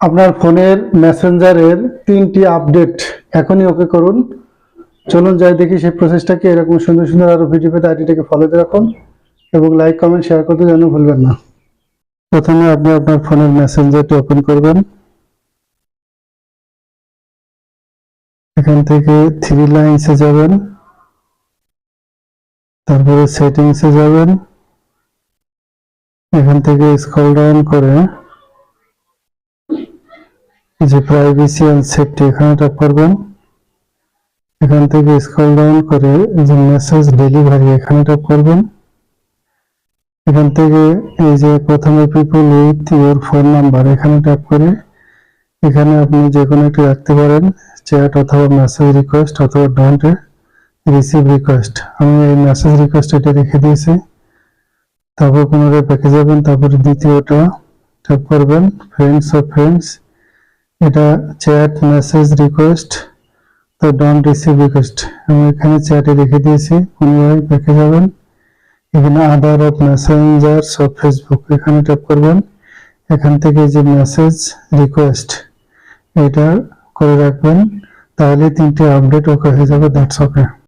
আপনার ফোনের মেসেঞ্জারের তিনটি আপডেট এখনই ওকে করুন। চলুন যাই দেখি সেই প্রসেসটাকে এরকম সুন্দর সুন্দর আরও ভিডিও পেতে আইডিটাকে ফলো দিয়ে রাখুন এবং লাইক কমেন্ট শেয়ার করতে যেন ভুলবেন না। প্রথমে আপনি আপনার ফোনের মেসেঞ্জারটি ওপেন করবেন। এখান থেকে থ্রি লাইনসে যাবেন। তারপরে সেটিংসে যাবেন। এখান থেকে স্ক্রল ডাউন করে যে প্রাইভেসি এন্ড সেফটি এখানে ট্যাপ করবেন, এখান থেকে স্ক্রল ডাউন করে যে মেসেজ ডেলিভারি এখানে ট্যাপ করবেন। এখান থেকে এই যে প্রথমে people with your phone number এখানে ট্যাপ করে। এখানে আপনি যে কোনো একটি রাখতে পারেন চ্যাট অথবা মেসেজ রিকোয়েস্ট অথবা ডোন্ট রিসিভ রিকোয়েস্ট আমি এই মেসেজ রিকোয়েস্ট এটা রেখে দিয়েছি। তারপর পুনরায় প্যাকে যাবেন, তারপর দ্বিতীয়টা ট্যাপ করবেন ফ্রেন্ডস অফ ফ্রেন্ডস এটা চ্যাট মেসেজ রিকোয়েস্ট তো ডন্ট রিসিভ রিকোয়েস্ট আমি এখানে চ্যাটে রেখে দিয়েছি পুনরায় দেখে যাবেন। এখানে other of messengers of Facebook এখানে ট্যাপ করবেন। এখান থেকে যে মেসেজ রিকোয়েস্ট এটা করে রাখবেন, তাহলে তিনটি আপডেট ওকে হয়ে যাবে দ্যাটস ওকে